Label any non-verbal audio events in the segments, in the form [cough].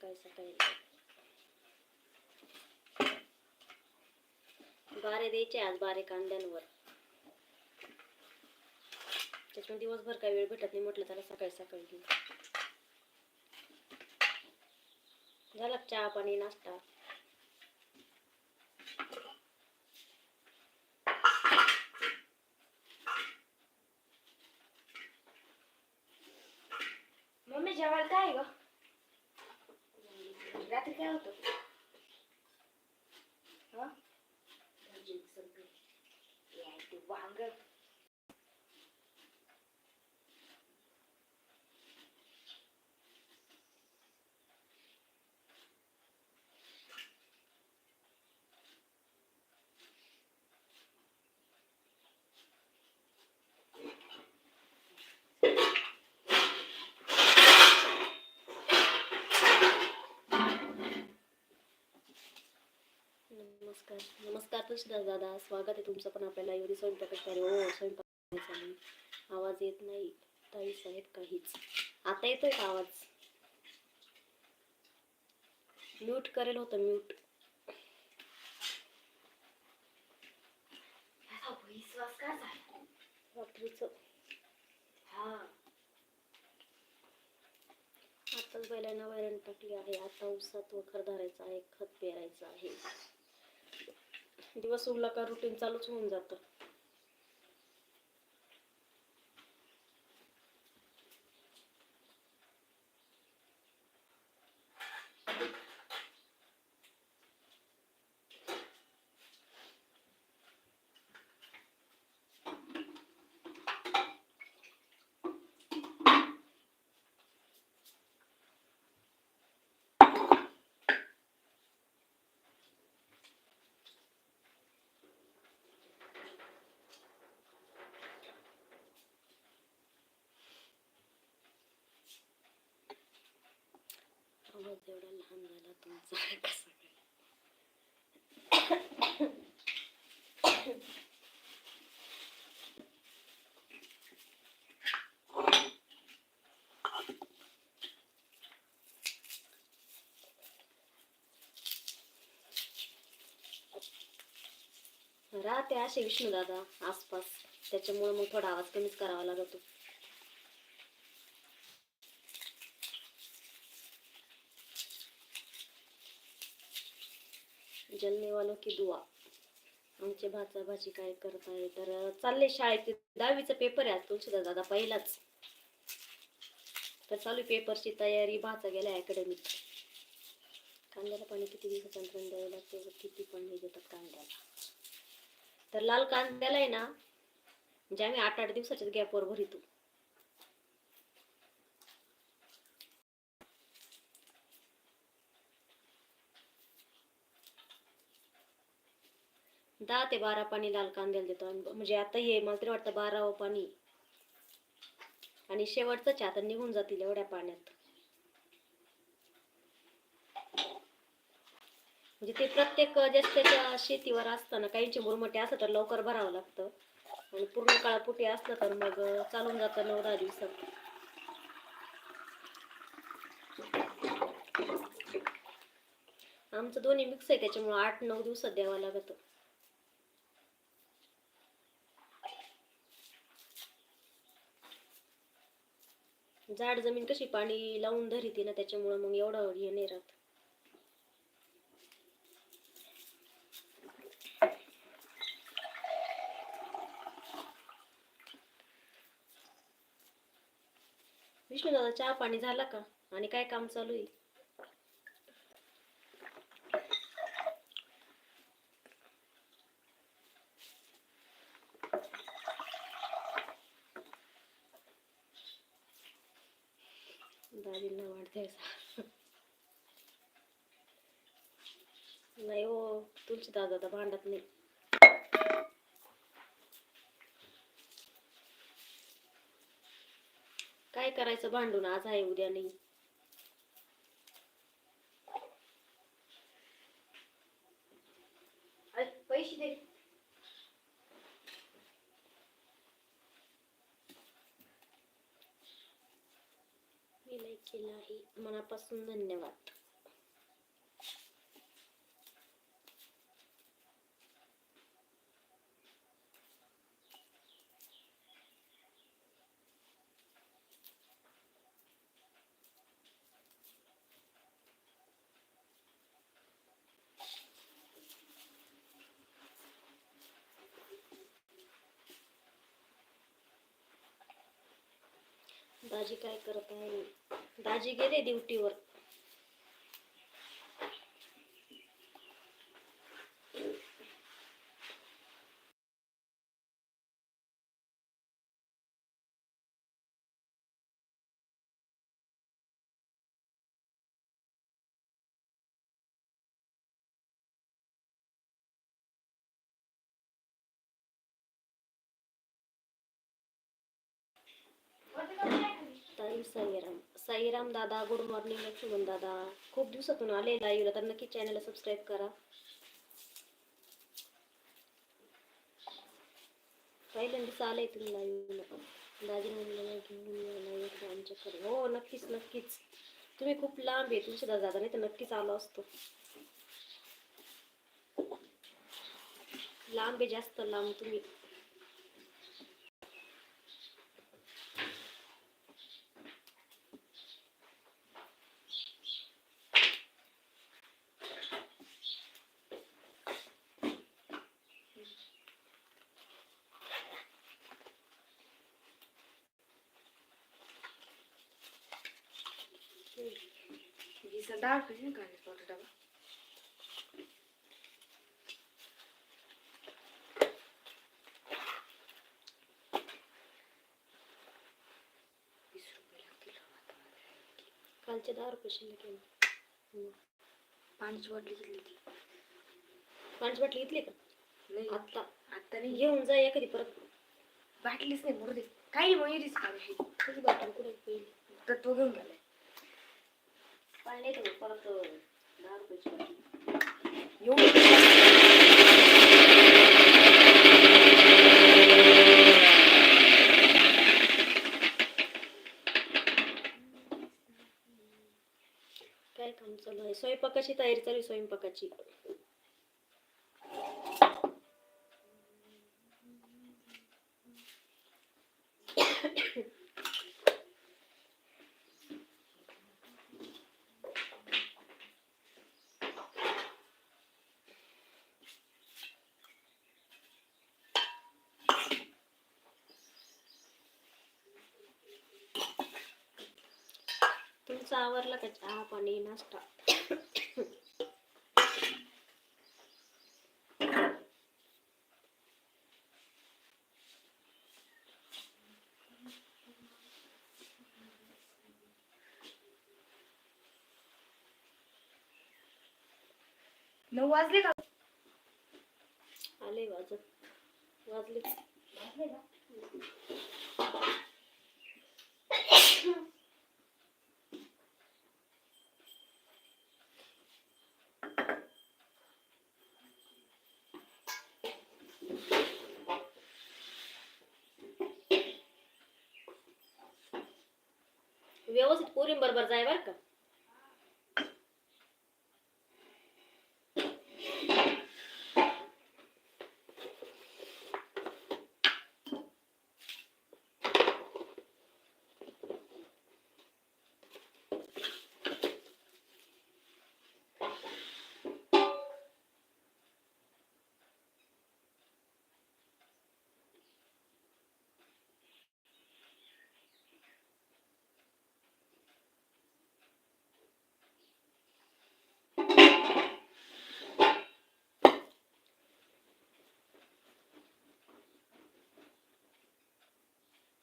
सकाळी सकाळी बारे द्यायचे आज बारे कांद्यांवर. त्याच्यामुळे दिवसभर काही वेळ भेटत नाही म्हटलं त्याला सकाळी सकाळी घेऊ. झाला चहा पाणी नाश्ता मम्मी जेवायला काय आहे ग रात्री काय होतं हा? याय ते वांग नमस्कार. नमस्कार तुळशीदास दादा. स्वागत आहे तुमचं पण आपल्याला. एवढी स्वयंपाक कार्य हो स्वयंपाक चालू आवाज येत नाही. ताई साहेब काहीच. आता येतोय का आवाज? म्यूट करेल होतं म्यूट. ह्याचा विश्वास काय झाला. रात्रीचं हा. आताच बैलांना वैरण टाकली आहे. आता उसात वखर धरायचा आहे. खत पेरायचं आहे. दिवस उरला का रुटीन चालूच होऊन जातं. आवाज एवढा लहान झाला तुमचा [laughs] कसा राहते असे विष्णू दादा आसपास. त्याच्यामुळे मग थोडा आवाज कमीच करावा लागतो. जलने वालों की दुआ. आमचे भाचा भाजी काय करत आहे तर चालले शाळेत दहावीचा पेपर आहे. आज तुळशीदास दादा पहिलाच. तर चालू पेपरची तयारी भाचा गेला अकॅडमीत कांद्याला पाणी किती दिवसानंतर द्यावं लागते? किती पाणी देतात कांद्याला. तर लाल कांद्याला आहे ना म्हणजे आम्ही आठ आठ दिवसाच्याच गॅपवर भरितो. दहा ते बारा पाणी लाल कांद्याला देतो. आणि म्हणजे आता हे मला तरी वाटतं बारावं पाणी. आणि शेवटचं आता निघून जातील एवढ्या पाण्यात. म्हणजे ते प्रत्येक ज्याच्या शेतीवर असताना काहींचे मुरमटे असं तर लवकर भरावं लागतं. आणि पूर्ण काळापुटी असलं तर मग चालून जातं नऊ दहा दिवसात. आमचं दोन्ही मिक्स आहे त्याच्यामुळे आठ नऊ दिवसात द्यावं लागतं. जाड जमीन कशी पाणी लावून धरीती ना त्याच्यामुळं मग एवढं हे नाही राहत. विष्णू दादा चहा पाणी झाला का? आणि काय काम चालू आहे दादींना वाढद्यायचा नाही हो तुमची दादा तर भांडत नाही. काय करायचं भांडून? आज आहे उद्या नाही. अरे पैसे दे. केलं मनापासून धन्यवाद. दाजी काय करत आहे दाजी गेले ड्युटीवर. ताई साईराम. साईराम दादा गुड मॉर्निंग लक्ष्मण दादा. खूप दिवसातून आले लाईव्हला तर नक्की चॅनलला सबस्क्राईब करा. पहिल्यांदाच आले तुम्ही लाईव्हला दाजी म्हणलं घेऊन आमच्याकडे. हो नक्कीच नक्कीच. तुम्ही खूप लांब आहे तुमच्या दादा नाही तर नक्कीच आलो असतो. लांब आहे जास्त लांब तुम्ही. वीस दहा रुपये नाही काढले पावडर डबा वीस रुपये लागतील राव आता मला. कालचे दहा रुपये ना. हम्म. पाण्याची बाटली घेतली ती बाटली घेतली का? नाही. आत्ता. आता नाही. घेऊन जा एखादी परत. बाटलीच नाही मरू दे काही मयुरीच बाटली कुठे तत्व घेऊन गेलाय. तर परत दहा रुपयाची काय काम चालू आहे? स्वयंपाकाची तयारी चालू आहे स्वयंपाकाची. तुमचा आवरला का चहा पाणी नाश्ता. नऊ वाजले का? आले वाजत. वाजले वाजले का? व्यवस्थित पोरीं बरोबर जाय बर का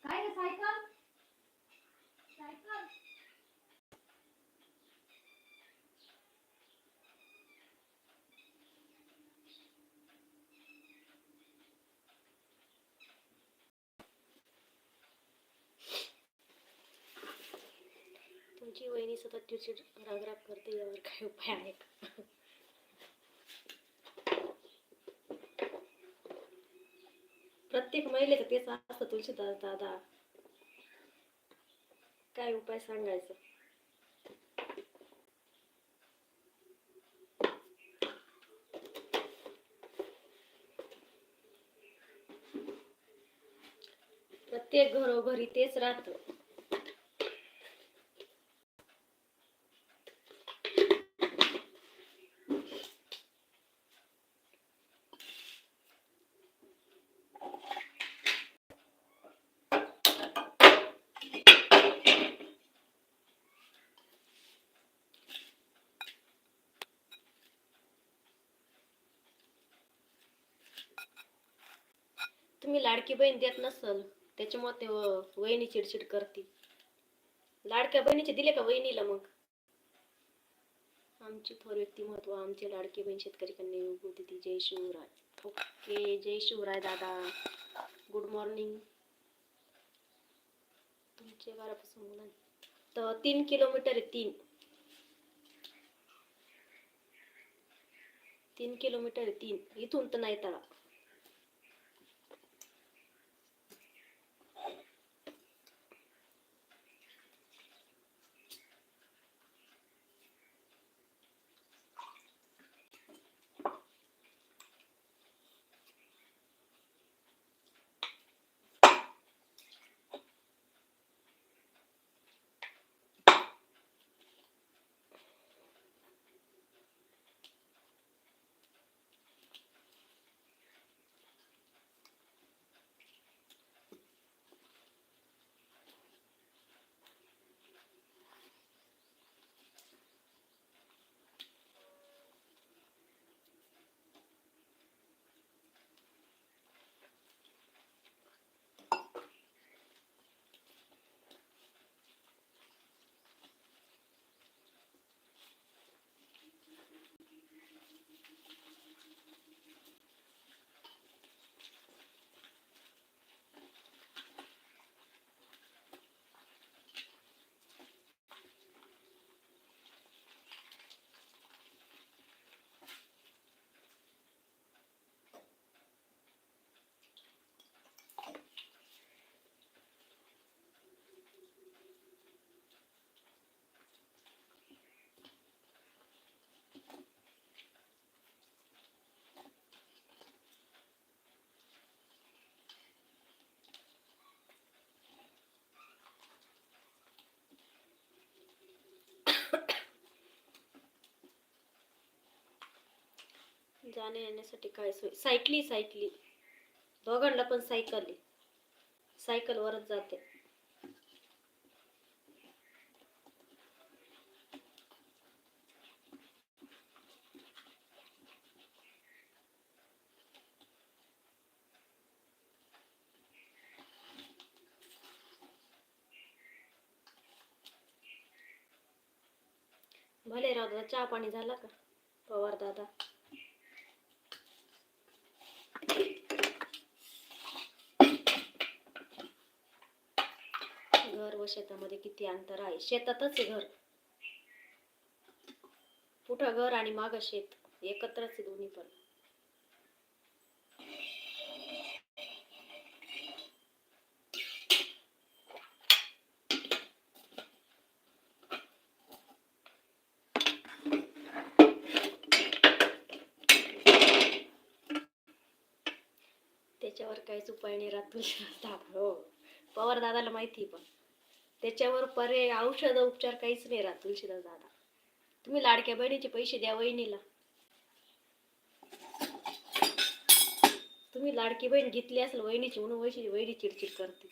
काय रे सायकल सायकल तुमची वहिनी सतत चिडचिड रागराग करते यावर काय उपाय आहे का प्रत्येक महिलेचं तेच असतं तुळशीदास दादा. काय उपाय सांगायचं? प्रत्येक घरोघरी तेच राहतं. तुम्ही लाडकी बहीण देत नसल त्याच्यामुळे ते वहिनी चिडचिड करते. लाडक्या बहिणीचे दिले का वहिनीला मग? आमची थोर व्यक्तिमत्व आमचे लाडकी बहीण शेतकरी कन्या विभूती ती जय शिवराय. ओके जय शिवराय दादा. गुड मॉर्निंग तुमचे बारापासून तर तीन किलोमीटर आहे तीन. तीन किलोमीटर आहे तीन. इथून तर नाही तळा. जाण्या येण्यासाठी काय सोय? सायकली सायकली. दोघांना पण सायकल सायकल सायकलवरच जाते. भले राहू दादा चहा पाणी झाला का? पवार दादा? घर व शेतामध्ये किती अंतर आहे? शेतातच घर. पुढं घर आणि माग शेत. एकत्रच दोन्ही पण. त्याच्यावर काहीच उपाय हो पवार दादाला माहिती पण. त्याच्यावर पर्याय औषध उपचार काहीच नाही राहत तुळशीदास दादा तुम्ही लाडक्या बहिणीचे पैसे द्या वहिनीला. तुम्ही लाडकी बहीण घेतली असेल वहिनीची म्हणून वहिनी वहिनी चिडचिड करते.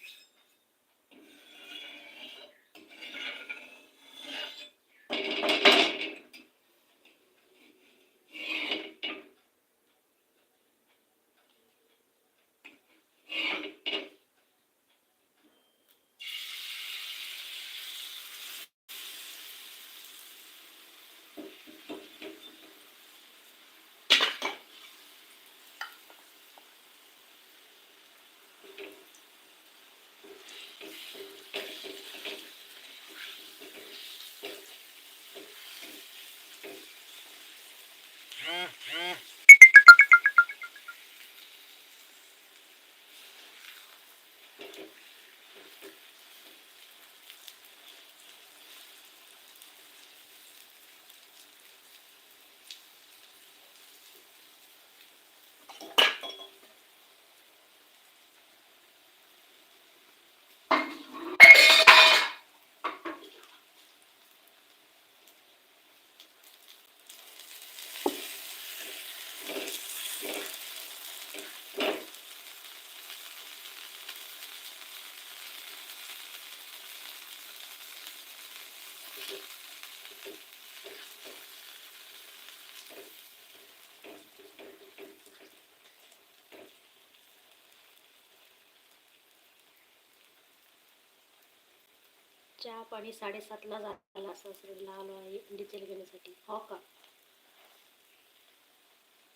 Huh? Huh? चहा पाणी साडेसातला झाला सासरीला आलो आहे. डिझेल घेण्यासाठी. हो का?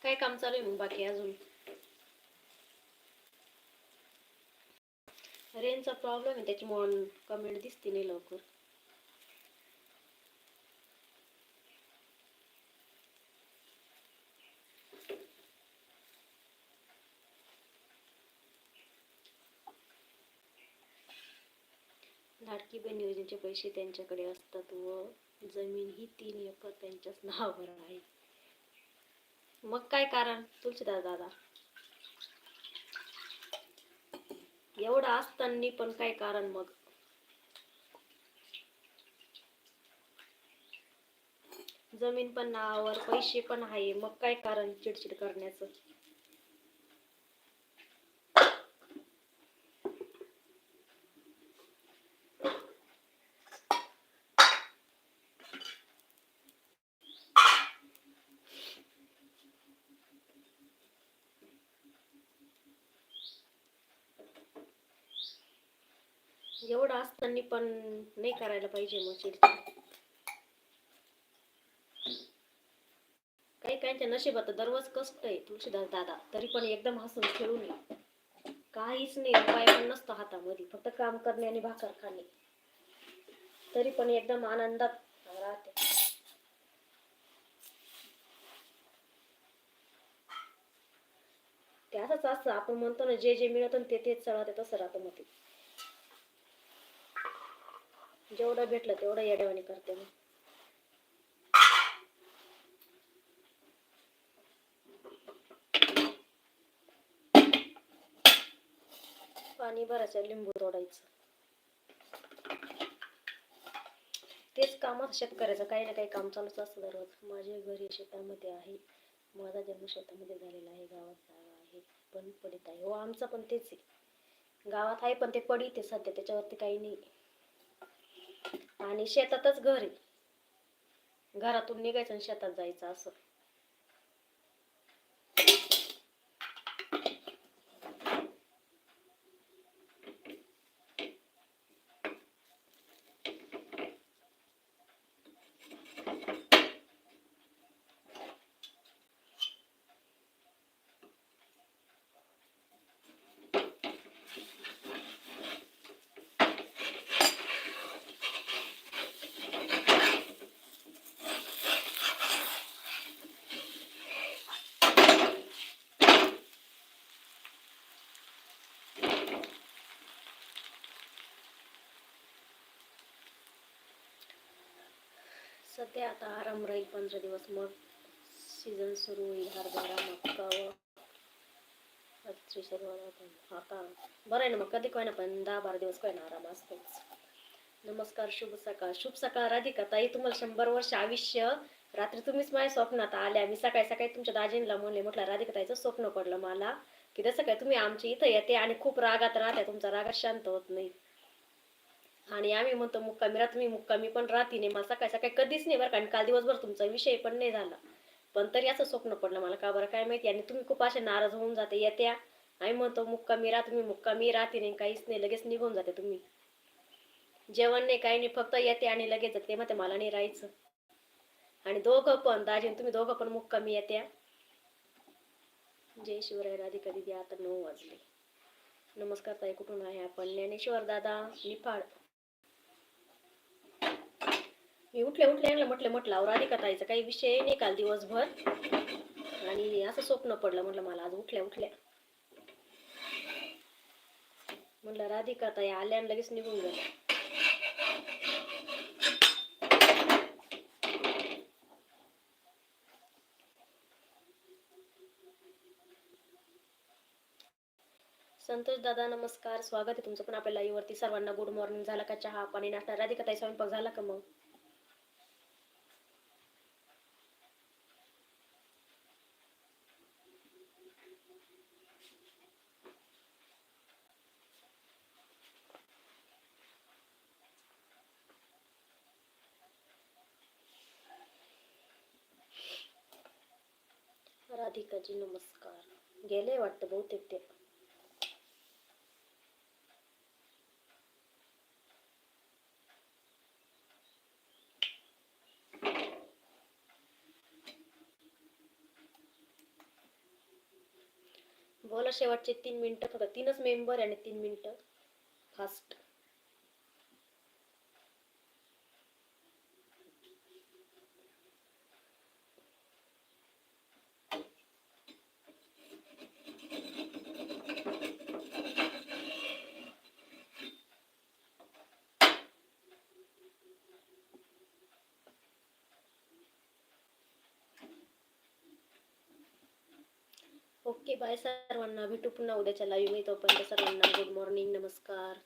काय काम चालू आहे मग बाकी अजून? रेंजचा प्रॉब्लेम आहे त्याच्यामुळे कमेंट दिसते नाही लवकर. लाडकी बहीण योजनेचे पैसे त्यांच्याकडे असतात व जमीन ही तीन एकर त्यांच्याच नावावर आहे. मग काय कारण? तुलसीदास दादा. एवढं असताना पण काय कारण मग? जमीन पण नावावर पैसे पण आहे. मग काय कारण चिडचिड करण्याचं? एवढं असताना पण नाही करायला पाहिजे मग चिडचिड. काही काहींच्या नशिबात दररोज कष्ट आहे तुळशीदास दादा. तरी पण एकदम हसून खेळून नये काहीच नाही उपाय पण नसतो हातामध्ये. फक्त काम करणे आणि भाकर खाणे. तरी पण एकदम आनंदात राहते. ते असंच असतं. आपण म्हणतो ना जे जे मिळतं ते तेच चढवते तसं राहतं मग ते. जेवढं भेटलं तेवढं येड्यावानी करते मी. पाणी भरायचं लिंबू तोडायचं. तेच काम शेतकऱ्याचं काही ना काही काम चालूच असतं दररोज. माझे घरी शेतामध्ये आहे. माझा जन्म शेतामध्ये झालेला आहे गावात जागा आहे पण पडीत आहे. हो आमचं पण तेच आहे. गावात आहे पण ते पडीत आहे सध्या त्याच्यावरती काही नाही. आणि शेतातच घर आहे. घरातून निघायचं आणि शेतात जायचं असं. सध्या आता आराम राहील पंधरा दिवस. मग सीझन सुरू होईल हरभरा मक्का व अशी सुरुवात का बरं आहे ना मग कधी काय ना पण दहा बारा दिवस काय ना आराम असतोच. नमस्कार शुभ सकाळ. शुभ सकाळ राधिका ताई तुम्हाला शंभर वर्ष आयुष्य. रात्री तुम्हीच माझ्या स्वप्नात आल्या मी सकाळी सकाळी तुमच्या दाजींना म्हणले म्हटलं राधिका ताईचं स्वप्न पडलं मला. की जसं काय तुम्ही आमच्या इथं येते आणि खूप रागात राहते तुमचा रागात शांत होत नाही. आणि आम्ही म्हणतो मुक्कामी राहा तुम्ही मुक्कामी पण राहती नाही मला सकाळी सकाळी कधीच नाही बरं कारण काल दिवसभर तुमचा विषय पण नाही झाला. पण तरी असं स्वप्न पडलं मला का बरं काय माहिती? आणि तुम्ही खूप असे नाराज होऊन जाते येत्या. आम्ही म्हणतो मुक्कामी राहा तुम्ही मुक्कामी राहते नाही काहीच नाही लगेच निघून जाते तुम्ही. जेवण नाही काही नाही फक्त येते आणि लगेच जाते म्हणते मला नाही राहायचं. आणि दोघं पण दाजी आणि तुम्ही दोघं पण मुक्कामी येत्या. जय शिवराय राधिका दिदी आता नऊ वाजले. नमस्कार ताई कुठून आहे आपण? ज्ञानेश्वर दादा निफाड. मी उठले उठले यांना म्हटलं म्हटलं अहो राधिका ताईचा? काही विषय नाही काल दिवसभर. आणि असं स्वप्न पडलं म्हटलं मला आज उठल्या उठल्या. म्हटलं राधिका ताई आल्या आणि लगेच निघून गेल्या. संतोष दादा नमस्कार. स्वागत आहे तुमचं पण आपल्या live वरती. सर्वांना गुड मॉर्निंग झाला का चहा पाणी नाश्ता? राधिका ताई स्वयंपाक झाला का मग? राधिकाजी नमस्कार. गेले वाटतं बहुतेक ते बोला शेवटचे तीन मिनटं फक्त. तीनच मेंबर आणि तीन मिनिटं. फास्ट बाय सर्वांना. भेटू पुन्हा उद्याच्या लाईव्ह मी तोपर्यंत सर्वांना गुड मॉर्निंग नमस्कार.